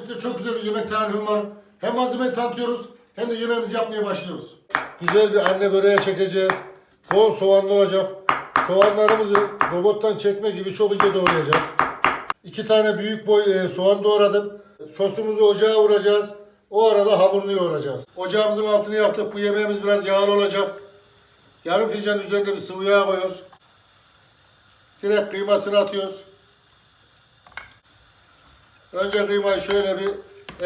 size çok güzel bir yemek tarifim var. Hem malzemeyi tanıtıyoruz hem de yemeğimizi yapmaya başlıyoruz. Güzel bir anne böreğe çekeceğiz. Bol soğanlı olacak. Soğanlarımızı robottan çekme gibi çok ince doğrayacağız. İki tane büyük boy e, soğan doğradım. Sosumuzu ocağa vuracağız. O arada hamurunu yoğuracağız. Ocağımızın altını yaktık. Bu yemeğimiz biraz yağlı olacak. Yarım fincan üzerine bir sıvı yağ koyuyoruz. Direkt kıymasını atıyoruz. Önce kıymayı şöyle bir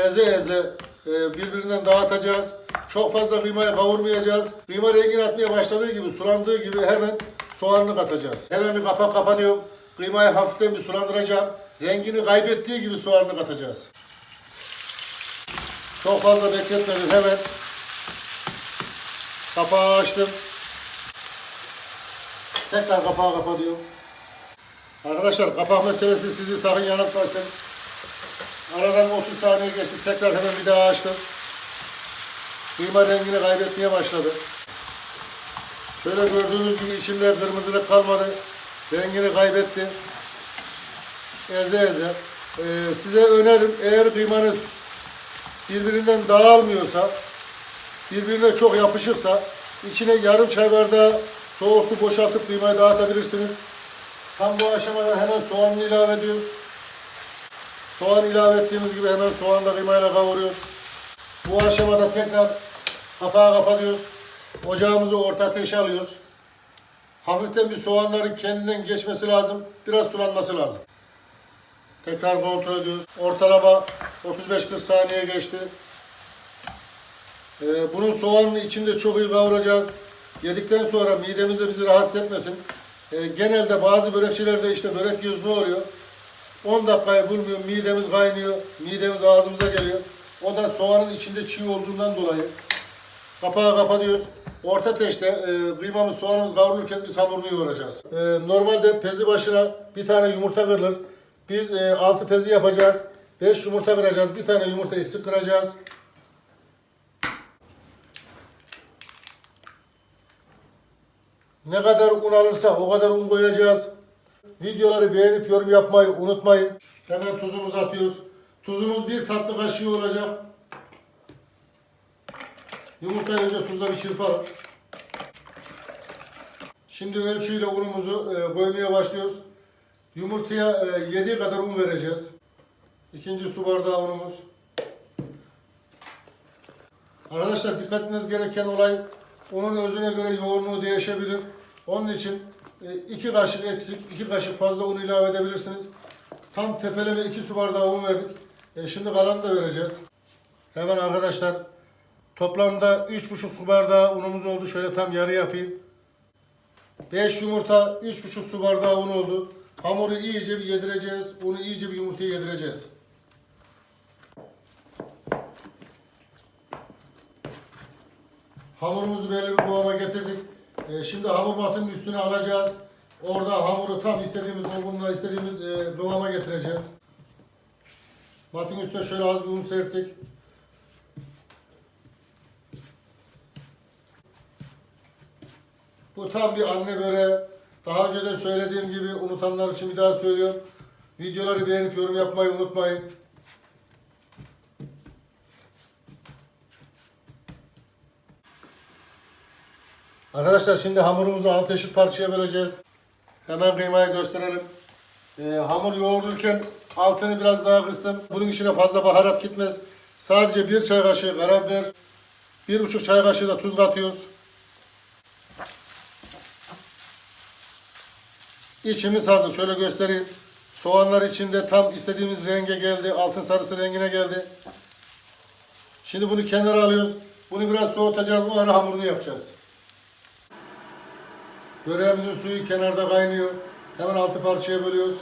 eze eze e, birbirinden dağıtacağız. Çok fazla kıymayı kavurmayacağız. Kıyma rengini atmaya başladığı gibi, sulandığı gibi hemen soğanını katacağız. Hemen bir kapak kapanıyor. Kıymayı hafiften bir sulandıracağım. Rengini kaybettiği gibi soğanını katacağız. Çok fazla bekletmedim hemen. Kapağı açtım. Tekrar kapağı kapatıyorum. Arkadaşlar kapak meselesi sizi sakın yanıltmasın. Aradan 30 saniye geçti. Tekrar hemen bir daha açtım. Kıyma rengini kaybetmeye başladı. Şöyle gördüğünüz gibi içinde kırmızılık kalmadı. Rengini kaybetti. Eze eze. Ee, size önerim eğer kıymanız birbirinden dağılmıyorsa, birbirine çok yapışırsa içine yarım çay bardağı soğuk su boşaltıp kıymayı dağıtabilirsiniz. Tam bu aşamada hemen soğanını ilave ediyoruz. Soğan ilave ettiğimiz gibi hemen soğanla kıymayla kavuruyoruz. Bu aşamada tekrar kapağı kapatıyoruz. Ocağımızı orta ateşe alıyoruz. Hafiften bir soğanların kendinden geçmesi lazım. Biraz sulanması lazım. Tekrar kontrol ediyoruz. Ortalama 35-40 saniye geçti. Ee, bunun soğanın içinde çok iyi kavuracağız. Yedikten sonra midemizde bizi rahatsız etmesin. Ee, genelde bazı börekçilerde işte börek ne oluyor? 10 dakikayı bulmuyor, midemiz kaynıyor, midemiz ağzımıza geliyor. O da soğanın içinde çiğ olduğundan dolayı. Kapağı kapatıyoruz. Orta ateşte e, kıymamız, soğanımız kavrulurken biz hamurunu yoğuracağız. E, normalde pezi başına bir tane yumurta kırılır. Biz e, 6 pezi yapacağız. 5 yumurta kıracağız. Bir tane yumurta eksik kıracağız. Ne kadar un alırsa o kadar un koyacağız. Videoları beğenip yorum yapmayı unutmayın. Hemen tuzumuzu atıyoruz. Tuzumuz bir tatlı kaşığı olacak. Yumurtayı önce tuzla bir çırpalım. Şimdi ölçüyle unumuzu e, koymaya başlıyoruz. Yumurtaya e, 7 kadar un vereceğiz. İkinci su bardağı unumuz. Arkadaşlar dikkat etmeniz gereken olay unun özüne göre yoğunluğu değişebilir. Onun için e, iki kaşık eksik, iki kaşık fazla un ilave edebilirsiniz. Tam tepeleme iki su bardağı un verdik. E, şimdi kalanı da vereceğiz. Hemen arkadaşlar toplamda 3,5 su bardağı unumuz oldu. Şöyle tam yarı yapayım. 5 yumurta, 3,5 su bardağı un oldu. Hamuru iyice bir yedireceğiz. Unu iyice bir yumurtaya yedireceğiz. Hamurumuzu belli bir kıvama getirdik. Ee, şimdi hamur matının üstüne alacağız. Orada hamuru tam istediğimiz olgunluğa, istediğimiz e, kıvama getireceğiz. Matın üstüne şöyle az bir un serptik. Bu tam bir anne böreği. Daha önce de söylediğim gibi unutanlar için bir daha söylüyorum. Videoları beğenip yorum yapmayı unutmayın. Arkadaşlar şimdi hamurumuzu alt eşit parçaya böleceğiz. Hemen kıymayı gösterelim. Ee, hamur yoğururken altını biraz daha kıstım. Bunun içine fazla baharat gitmez. Sadece bir çay kaşığı karabiber, bir buçuk çay kaşığı da tuz katıyoruz. İçimiz hazır. Şöyle göstereyim. Soğanlar içinde tam istediğimiz renge geldi. Altın sarısı rengine geldi. Şimdi bunu kenara alıyoruz. Bunu biraz soğutacağız. Bu ara hamurunu yapacağız. Böreğimizin suyu kenarda kaynıyor. Hemen altı parçaya bölüyoruz.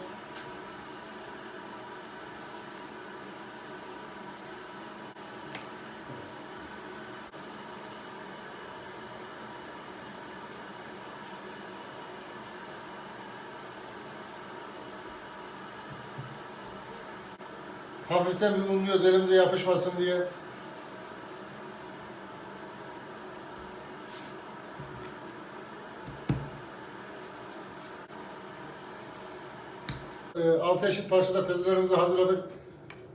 Hafiften bir unluyoruz elimize yapışmasın diye. E, altı eşit parçada pezelerimizi hazırladık.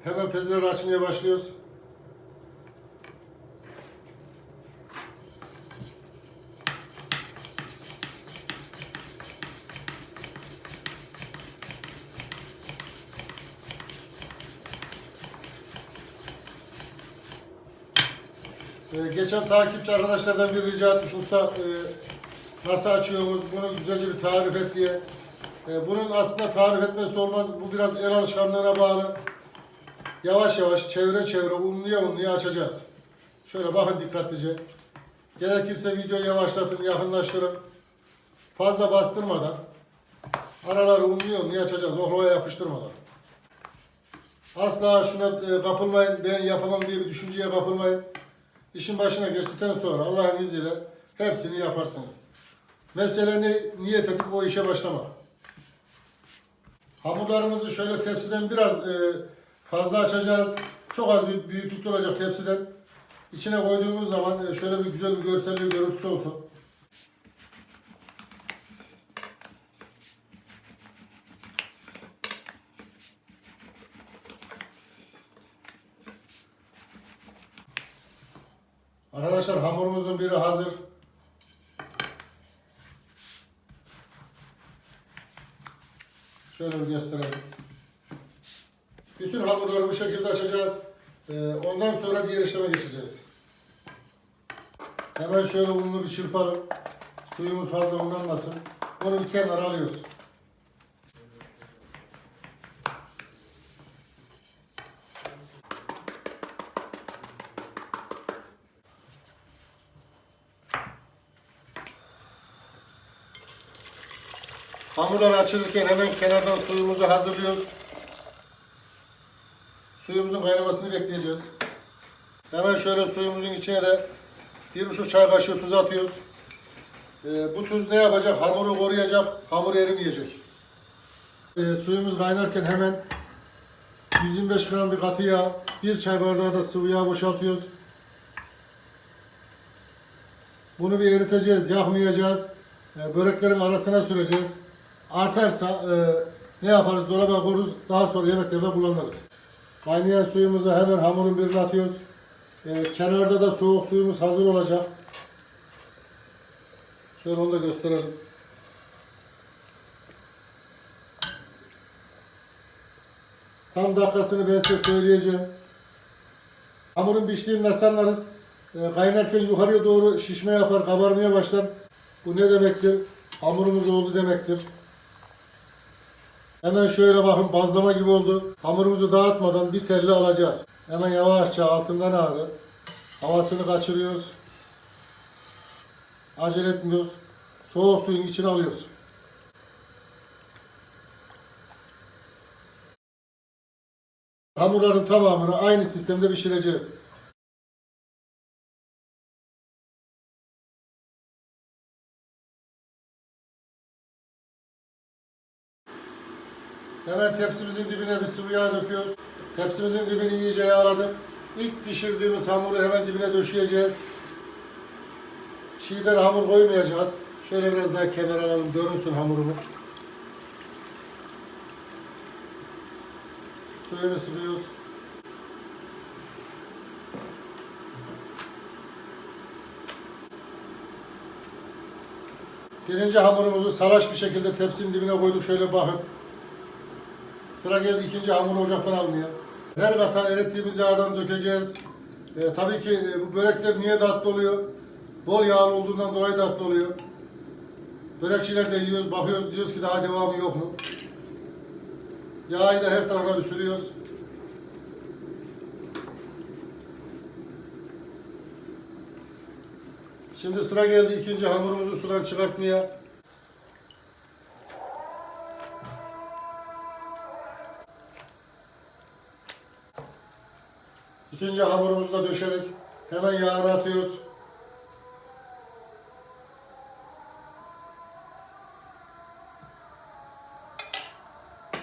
Hemen pezileri açmaya başlıyoruz. Ee, geçen takipçi arkadaşlardan bir rica etmiş usta e, nasıl açıyoruz bunu güzelce bir tarif et diye. E, bunun aslında tarif etmesi olmaz. Bu biraz el alışkanlığına bağlı. Yavaş yavaş çevre çevre unluya unluya açacağız. Şöyle bakın dikkatlice. Gerekirse videoyu yavaşlatın, yakınlaştırın. Fazla bastırmadan araları unluya unluya açacağız. Oklavaya yapıştırmadan. Asla şuna e, kapılmayın, ben yapamam diye bir düşünceye kapılmayın. İşin başına geçtikten sonra Allah'ın izniyle hepsini yaparsınız. Mesele ne, niyet edip o işe başlamak. Hamurlarımızı şöyle tepsiden biraz e, fazla açacağız. Çok az bir büyüklükte olacak tepsiden. İçine koyduğumuz zaman e, şöyle bir güzel bir görselliği görüntüsü olsun. Arkadaşlar hamurumuzun biri hazır. Şöyle bir gösterelim. Bütün hamurları bu şekilde açacağız. Ee, ondan sonra diğer işleme geçeceğiz. Hemen şöyle ununu bir çırpalım. Suyumuz fazla unlanmasın. Bunu bir kenara alıyoruz. Hamurlar açılırken hemen kenardan suyumuzu hazırlıyoruz. Suyumuzun kaynamasını bekleyeceğiz. Hemen şöyle suyumuzun içine de bir buçuk çay kaşığı tuz atıyoruz. Ee, bu tuz ne yapacak? Hamuru koruyacak, hamur erimeyecek. Ee, suyumuz kaynarken hemen 125 gram bir katı yağ, bir çay bardağı da sıvı yağ boşaltıyoruz. Bunu bir eriteceğiz, yakmayacağız. Ee, böreklerin arasına süreceğiz. Artarsa e, ne yaparız? Dolaba koyarız. Daha sonra yemeklerde kullanırız. Kaynayan suyumuzu hemen hamurun birine atıyoruz. Ee, kenarda da soğuk suyumuz hazır olacak. Şöyle onu da gösterelim. Tam dakikasını ben size söyleyeceğim. Hamurun piştiğini nasıl anlarız? Ee, kaynarken yukarıya doğru şişme yapar, kabarmaya başlar. Bu ne demektir? Hamurumuz oldu demektir. Hemen şöyle bakın bazlama gibi oldu. Hamurumuzu dağıtmadan bir telli alacağız. Hemen yavaşça altından ağrı. Havasını kaçırıyoruz. Acele etmiyoruz. Soğuk suyun içine alıyoruz. Hamurların tamamını aynı sistemde pişireceğiz. Tepsimizin dibine bir sıvı yağ döküyoruz. Tepsimizin dibini iyice yağladık. İlk pişirdiğimiz hamuru hemen dibine döşeyeceğiz. Çiğden hamur koymayacağız. Şöyle biraz daha kenara alalım, görünsün hamurumuz. Suyunu sıkıyoruz. Birinci hamurumuzu salaş bir şekilde tepsinin dibine koyduk. Şöyle bakın. Sıra geldi ikinci hamuru ocaktan almaya. Her kata erittiğimiz yağdan dökeceğiz. Ee, tabii ki e, bu börekler niye tatlı oluyor? Bol yağlı olduğundan dolayı tatlı oluyor. Börekçiler de yiyoruz, bakıyoruz, diyoruz ki daha devamı yok mu? Yağı da her tarafına bir sürüyoruz. Şimdi sıra geldi ikinci hamurumuzu sudan çıkartmaya. İkinci hamurumuzu da döşedik. Hemen yağını atıyoruz.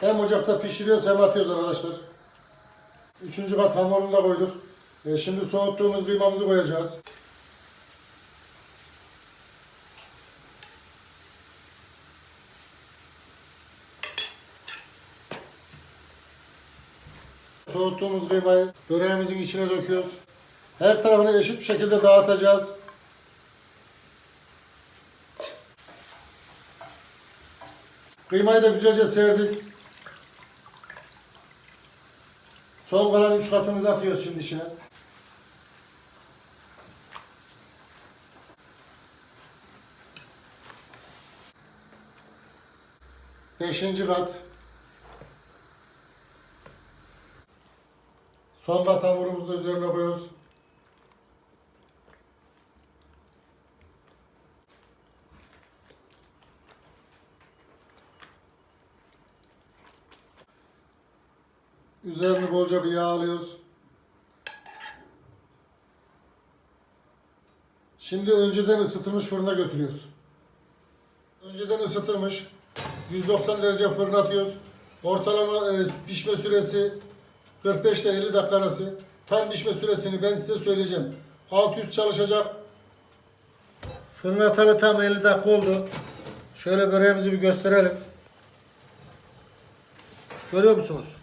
Hem ocakta pişiriyoruz hem atıyoruz arkadaşlar. Üçüncü kat hamurunu da koyduk. E, şimdi soğuttuğumuz kıymamızı koyacağız. Soğuttuğumuz kıymayı böreğimizin içine döküyoruz. Her tarafını eşit bir şekilde dağıtacağız. Kıymayı da güzelce serdik. Son kalan üç katımızı atıyoruz şimdi içine. Beşinci kat. Son kat hamurumuzu da üzerine koyuyoruz. Üzerini bolca bir yağ alıyoruz. Şimdi önceden ısıtılmış fırına götürüyoruz. Önceden ısıtılmış 190 derece fırına atıyoruz. Ortalama e, pişme süresi 45 ile 50 dakika arası. Tam pişme süresini ben size söyleyeceğim. 600 çalışacak. Fırına atalı tam 50 dakika oldu. Şöyle böreğimizi bir gösterelim. Görüyor musunuz?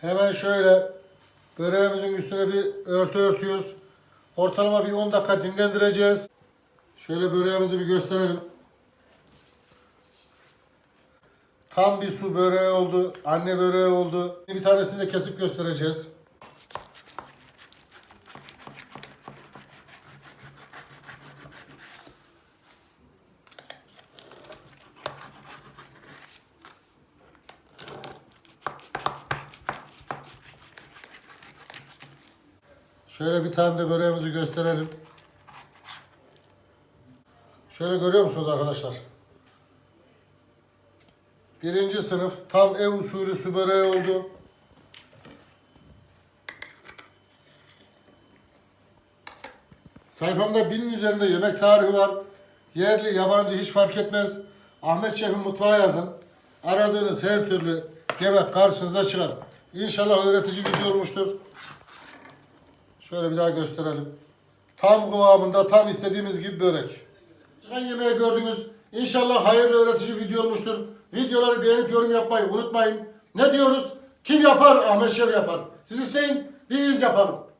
Hemen şöyle böreğimizin üstüne bir örtü örtüyoruz. Ortalama bir 10 dakika dinlendireceğiz. Şöyle böreğimizi bir gösterelim. Tam bir su böreği oldu. Anne böreği oldu. Bir tanesini de kesip göstereceğiz. Şöyle bir tane de böreğimizi gösterelim. Şöyle görüyor musunuz arkadaşlar? Birinci sınıf tam ev usulü su böreği oldu. Sayfamda binin üzerinde yemek tarifi var. Yerli, yabancı hiç fark etmez. Ahmet Şef'in mutfağı yazın. Aradığınız her türlü yemek karşınıza çıkar. İnşallah öğretici video olmuştur. Şöyle bir daha gösterelim. Tam kıvamında, tam istediğimiz gibi börek. Çıkan yemeği gördünüz. İnşallah hayırlı öğretici video olmuştur. Videoları beğenip yorum yapmayı unutmayın. Ne diyoruz? Kim yapar? Ahmet Şef yapar. Siz isteyin, biz yapalım.